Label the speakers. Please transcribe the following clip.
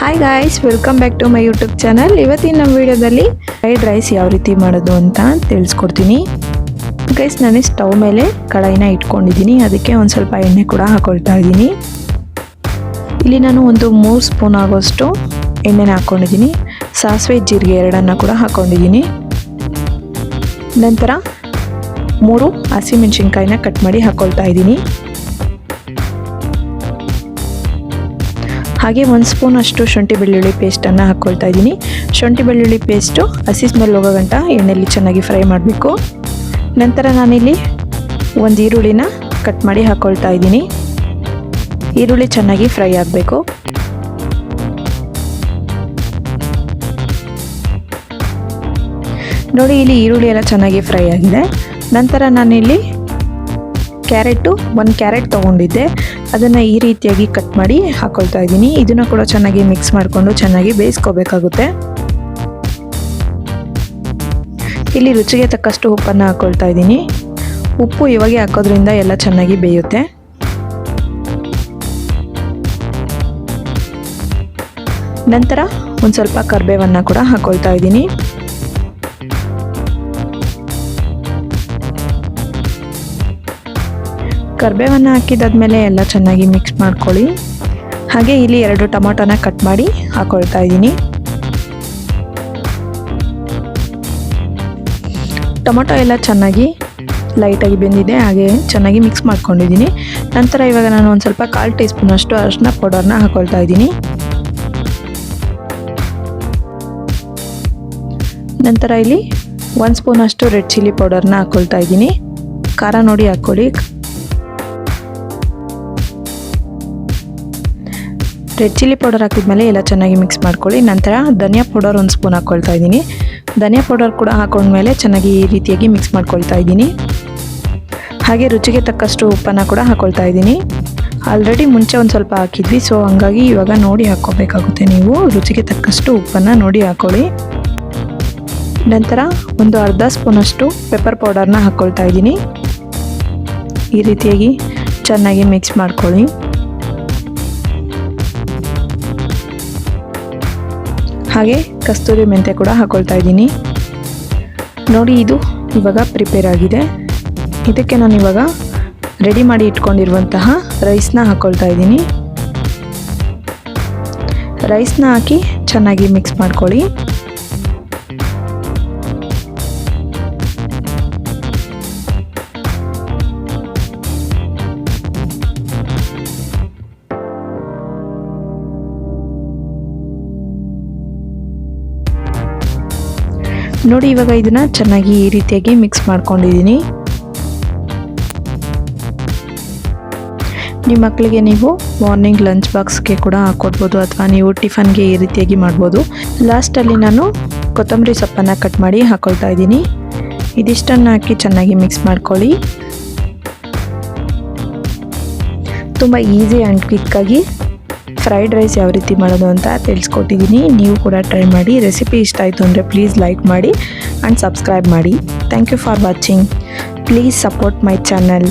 Speaker 1: Hi guys welcome back to my YouTube channel ಇವತ್ತಿನ ನಮ್ಮ ವಿಡಿಯೋದಲ್ಲಿ ಫ್ರೈಡ್ ರೈಸ್ ಯಾವ ರೀತಿ ಮಾಡೋದು ಅಂತ ತಿಳಿಸ್ಕೊಡ್ತೀನಿ. ಗೈಸ್ ನಾನು ಸ್ಟವ್ ಮೇಲೆ ಕಡಾಯಿನ ಇಟ್ಕೊಂಡಿದ್ದೀನಿ. ಅದಕ್ಕೆ ಒಂದು ಸ್ವಲ್ಪ ಎಣ್ಣೆ ಕೂಡ ಹಾಕೊಳ್ತಾ ಇದ್ದೀನಿ. ಇಲ್ಲಿ ನಾನು ಒಂದು ಮೂರು ಸ್ಪೂನ್ ಆಗೋಷ್ಟು ಎಣ್ಣೆನ ಹಾಕ್ಕೊಂಡಿದ್ದೀನಿ ಸಾಸಿವೆ ಜೀರಿಗೆ ಎರಡನ್ನು ಕೂಡ ಹಾಕ್ಕೊಂಡಿದ್ದೀನಿ ನಂತರ ಮೂರು ಹಸಿಮೆಣಸಿನ್ಕಾಯಿನ ಕಟ್ ಮಾಡಿ ಹಾಕ್ಕೊಳ್ತಾ ಇದ್ದೀನಿ. ಹಾಗೆ ಒಂದು ಸ್ಪೂನ್ ಅಷ್ಟು ಶುಂಠಿ ಬೆಳ್ಳುಳ್ಳಿ ಪೇಸ್ಟನ್ನು ಹಾಕ್ಕೊಳ್ತಾ ಇದ್ದೀನಿ. ಶುಂಠಿ ಬೆಳ್ಳುಳ್ಳಿ ಪೇಸ್ಟು ಹಸಿ ಸ್ಮೆಲ್ ಹೋಗೋ ಗಂಟ ಎಣ್ಣೆಯಲ್ಲಿ ಚೆನ್ನಾಗಿ ಫ್ರೈ ಮಾಡಬೇಕು. ನಂತರ ನಾನಿಲ್ಲಿ ಒಂದು ಈರುಳ್ಳಿನ ಕಟ್ ಮಾಡಿ ಹಾಕ್ಕೊಳ್ತಾ ಇದ್ದೀನಿ. ಈರುಳ್ಳಿ ಚೆನ್ನಾಗಿ ಫ್ರೈ ಆಗಬೇಕು. ನೋಡಿ, ಇಲ್ಲಿ ಈರುಳ್ಳಿ ಎಲ್ಲ ಚೆನ್ನಾಗಿ ಫ್ರೈ ಆಗಿದೆ. ನಂತರ ನಾನಿಲ್ಲಿ ಕ್ಯಾರೆಟು, ಒಂದು ಕ್ಯಾರೆಟ್ ತೊಗೊಂಡಿದ್ದೆ. ಅದನ್ನು ಈ ರೀತಿಯಾಗಿ ಕಟ್ ಮಾಡಿ ಹಾಕೊಳ್ತಾ ಇದ್ದೀನಿ. ಇದನ್ನು ಕೂಡ ಚೆನ್ನಾಗಿ ಮಿಕ್ಸ್ ಮಾಡಿಕೊಂಡು ಚೆನ್ನಾಗಿ ಬೇಯಿಸ್ಕೋಬೇಕಾಗುತ್ತೆ. ಇಲ್ಲಿ ರುಚಿಗೆ ತಕ್ಕಷ್ಟು ಉಪ್ಪನ್ನು ಹಾಕ್ಕೊಳ್ತಾ ಇದ್ದೀನಿ. ಉಪ್ಪು ಇವಾಗೆ ಹಾಕೋದ್ರಿಂದ ಎಲ್ಲ ಚೆನ್ನಾಗಿ ಬೇಯುತ್ತೆ. ನಂತರ ಒಂದು ಸ್ವಲ್ಪ ಕರ್ಬೇವನ್ನು ಕೂಡ ಹಾಕ್ಕೊಳ್ತಾ ಇದ್ದೀನಿ. ಕರ್ಬೇವನ್ನು ಹಾಕಿದಾದ್ಮೇಲೆ ಎಲ್ಲ ಚೆನ್ನಾಗಿ ಮಿಕ್ಸ್ ಮಾಡ್ಕೊಳ್ಳಿ. ಹಾಗೆ ಇಲ್ಲಿ ಎರಡು ಟೊಮೊಟೊನ ಕಟ್ ಮಾಡಿ ಹಾಕೊಳ್ತಾ ಇದ್ದೀನಿ. ಟೊಮೊಟೊ ಎಲ್ಲ ಚೆನ್ನಾಗಿ ಲೈಟಾಗಿ ಬೆಂದಿದೆ, ಹಾಗೆ ಚೆನ್ನಾಗಿ ಮಿಕ್ಸ್ ಮಾಡ್ಕೊಂಡಿದ್ದೀನಿ. ನಂತರ ಇವಾಗ ನಾನು ಒಂದು ಸ್ವಲ್ಪ ಕಾಲು ಟೀ ಸ್ಪೂನ್ ಅಷ್ಟು ಅರಿಶಿನ ಪೌಡರ್ನ ಹಾಕೊಳ್ತಾ ಇದ್ದೀನಿ. ನಂತರ ಇಲ್ಲಿ ಒಂದು ಸ್ಪೂನ್ ಅಷ್ಟು ರೆಡ್ ಚಿಲ್ಲಿ ಪೌಡರ್ನ ಹಾಕ್ಕೊಳ್ತಾ ಇದ್ದೀನಿ. ಖಾರ ನೋಡಿ ಹಾಕ್ಕೊಳ್ಳಿ. ರೆಡ್ ಚಿಲ್ಲಿ ಪೌಡರ್ ಹಾಕಿದ್ಮೇಲೆ ಎಲ್ಲ ಚೆನ್ನಾಗಿ ಮಿಕ್ಸ್ ಮಾಡ್ಕೊಳ್ಳಿ. ನಂತರ ಧನಿಯಾ ಪೌಡರ್ ಒಂದು ಸ್ಪೂನ್ ಹಾಕ್ಕೊಳ್ತಾ ಇದ್ದೀನಿ. ಧನಿಯಾ ಪೌಡರ್ ಕೂಡ ಹಾಕೊಂಡ್ಮೇಲೆ ಚೆನ್ನಾಗಿ ಈ ರೀತಿಯಾಗಿ ಮಿಕ್ಸ್ ಮಾಡ್ಕೊಳ್ತಾ ಇದ್ದೀನಿ. ಹಾಗೆ ರುಚಿಗೆ ತಕ್ಕಷ್ಟು ಉಪ್ಪನ್ನು ಕೂಡ ಹಾಕ್ಕೊಳ್ತಾ ಇದ್ದೀನಿ. ಆಲ್ರೆಡಿ ಮುಂಚೆ ಒಂದು ಸ್ವಲ್ಪ ಹಾಕಿದ್ವಿ ಸೊ ಹಂಗಾಗಿ ಇವಾಗ ನೋಡಿ ಹಾಕ್ಕೋಬೇಕಾಗುತ್ತೆ ನೀವು. ರುಚಿಗೆ ತಕ್ಕಷ್ಟು ಉಪ್ಪನ್ನು ನೋಡಿ ಹಾಕ್ಕೊಳ್ಳಿ ನಂತರ ಒಂದು ಅರ್ಧ ಸ್ಪೂನಷ್ಟು ಪೆಪ್ಪರ್ ಪೌಡರ್ನ ಹಾಕ್ಕೊಳ್ತಾ ಇದ್ದೀನಿ. ಈ ರೀತಿಯಾಗಿ ಚೆನ್ನಾಗಿ ಮಿಕ್ಸ್ ಮಾಡ್ಕೊಳ್ಳಿ. ಹಾಗೆ ಕಸ್ತೂರಿ ಮೆಂತೆ ಕೂಡ ಹಾಕೊಳ್ತಾ ಇದ್ದೀನಿ. ನೋಡಿ ಇದು ಇವಾಗ ಪ್ರಿಪೇರ್ ಆಗಿದೆ. ಇದಕ್ಕೆ ನಾನು ಇವಾಗ ರೆಡಿ ಮಾಡಿ ಇಟ್ಕೊಂಡಿರುವಂತಹ ರೈಸ್ನ ಹಾಕ್ಕೊಳ್ತಾ ಇದ್ದೀನಿ. ರೈಸ್ನ ಹಾಕಿ ಚೆನ್ನಾಗಿ ಮಿಕ್ಸ್ ಮಾಡ್ಕೊಳ್ಳಿ. ನೋಡಿ, ಇವಾಗ ಇದನ್ನ ಚೆನ್ನಾಗಿ ಈ ರೀತಿಯಾಗಿ ಮಿಕ್ಸ್ ಮಾಡ್ಕೊಂಡಿದ್ದೀನಿ. ನಿಮ್ಮ ಮಕ್ಕಳಿಗೆ ನೀವು ಮಾರ್ನಿಂಗ್ ಲಂಚ್ ಬಾಕ್ಸ್ಗೆ ಕೂಡ ಹಾಕ್ಕೊಡ್ಬೋದು ಅಥವಾ ನೀವು ಟಿಫನ್ಗೆ ಈ ರೀತಿಯಾಗಿ ಮಾಡ್ಬೋದು. ಲಾಸ್ಟಲ್ಲಿ ನಾನು ಕೊತ್ತಂಬರಿ ಸೊಪ್ಪನ್ನು ಕಟ್ ಮಾಡಿ ಹಾಕ್ಕೊಳ್ತಾ ಇದ್ದೀನಿ. ಇದಿಷ್ಟನ್ನು ಹಾಕಿ ಚೆನ್ನಾಗಿ ಮಿಕ್ಸ್ ಮಾಡ್ಕೊಳ್ಳಿ. ತುಂಬ ಈಸಿ ಆ್ಯಂಡ್ ಕ್ವಿಕ್ಕಾಗಿ ಫ್ರೈಡ್ ರೈಸ್ ಯಾವ ರೀತಿ ಮಾಡೋದು ಅಂತ ತಿಳಿಸ್ಕೊಟ್ಟಿದ್ದೀನಿ. ನೀವು ಕೂಡ ಟ್ರೈ ಮಾಡಿ. ರೆಸಿಪಿ ಇಷ್ಟ ಆಯಿತು ಅಂದರೆ ಪ್ಲೀಸ್ ಲೈಕ್ ಮಾಡಿ ಆ್ಯಂಡ್ ಸಬ್ಸ್ಕ್ರೈಬ್ ಮಾಡಿ. Thank you for watching. Please support my channel.